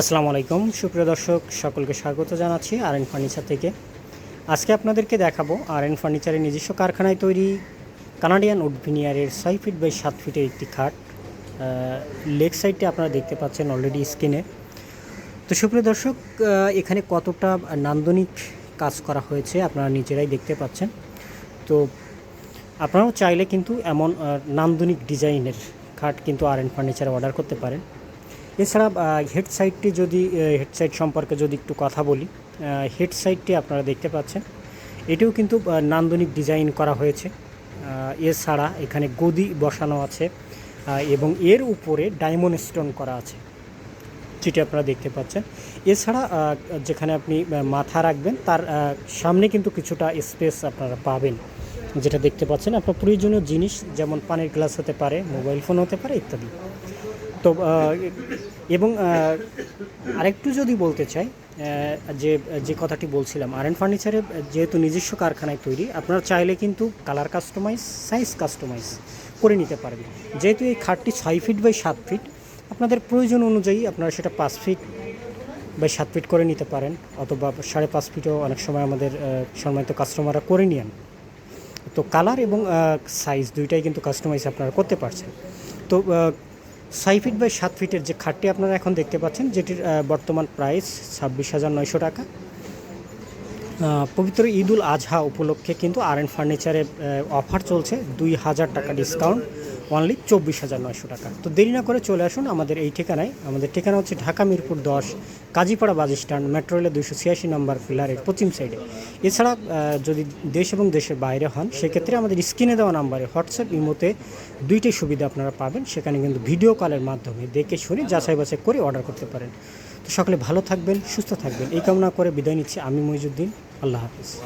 আসসালামু আলাইকুম। সুপ্রিয় দর্শক, সকলকে স্বাগত জানাচ্ছি আর এন ফার্নিচার থেকে। আজকে আপনাদেরকে দেখাবো আর এন ফার্নিচারের নিজস্ব কারখানায় তৈরি কানাডিয়ান উড ভিনিয়ারের ছয় ফিট বাই সাত ফিটের একটি খাট। লেগ সাইডে আপনারা দেখতে পাচ্ছেন অলরেডি স্ক্রিনে তো সুপ্রিয় দর্শক এখানে কতটা নান্দনিক কাজ করা হয়েছে আপনারা নিজেরাই দেখতে পাচ্ছেন। তো আপনারাও চাইলে কিন্তু এমন নান্দনিক ডিজাইনের খাট কিন্তু আর এন ফার্নিচারে অর্ডার করতে পারেন। এছাড়া হেড সাইডটি যদি হেড সাইড সম্পর্কে যদি একটু কথা বলি হেড সাইডটি আপনারা দেখতে পাচ্ছেন। এটিও কিন্তু নান্দনিক ডিজাইন করা হয়েছে। এছাড়া এখানে গদি বসানো আছে এবং এর উপরে ডায়মন্ড স্টোন করা আছে। যেটি আপনারা দেখতে পাচ্ছেন। এছাড়া যেখানে আপনি মাথা রাখবেন, তার সামনে কিন্তু কিছুটা স্পেস আপনারা পাবেন। যেটা দেখতে পাচ্ছেন, আপনার প্রয়োজনীয় জিনিস, যেমন পানির গ্লাস হতে পারে মোবাইল ফোন হতে পারে, ইত্যাদি। তো এবং আরেকটু যদি বলতে চাই যে যে কথাটি বলছিলাম, আর এন ফার্নিচারে যেহেতু নিজস্ব কারখানায় তৈরি, আপনারা চাইলে কিন্তু কালার কাস্টমাইজ, সাইজ কাস্টমাইজ করে নিতে পারবেন। যেহেতু এই খাটটি ছয় ফিট বাই সাত ফিট, আপনাদের প্রয়োজন অনুযায়ী আপনারা সেটা পাঁচ ফিট বাই সাত ফিট করে নিতে পারেন, অথবা সাড়ে পাঁচ ফিটও অনেক সময় আমাদের সম্মানিত কাস্টমাররা করে নিয়েন। তো কালার এবং সাইজ দুইটাই কিন্তু কাস্টমাইজ আপনারা করতে পারছেন। তো ছয় ফিট বাই সাত ফিটের যে খাটটি আপনারা এখন দেখতে পাচ্ছেন, যেটির বর্তমান প্রাইস ছাব্বিশ হাজার নয়শো টাকা। পবিত্র ঈদুল আজহা উপলক্ষে কিন্তু আর এন ফার্নিচারে অফার চলছে দুই হাজার টাকা ডিসকাউন্ট অনলি চব্বিশ হাজার নয়শো টাকা। তো দেরি না করে চলে আসুন আমাদের এই ঠিকানায়। আমাদের ঠিকানা হচ্ছে ঢাকা মিরপুর দশ, কাজীপাড়া বাস স্ট্যান্ড, মেট্রো রেলের দুশো ছিয়াশি নম্বর পিলারের পশ্চিম সাইডে এছাড়া যদি দেশ এবং দেশের বাইরে হন, সেক্ষেত্রে আমাদের স্ক্রিনে দেওয়া নাম্বারে হোয়াটসঅ্যাপ, ইমোতে দুইটাই সুবিধা আপনারা পাবেন। সেখানে কিন্তু ভিডিও কলের মাধ্যমে দেখে শুনে যাচাই বাছাই করে অর্ডার করতে পারেন। তো সকলে ভালো থাকবেন, সুস্থ থাকবেন। এই কামনা করে বিদায় নিচ্ছি আমি মহিজুদ্দিন আল্লাহ হাফিজ।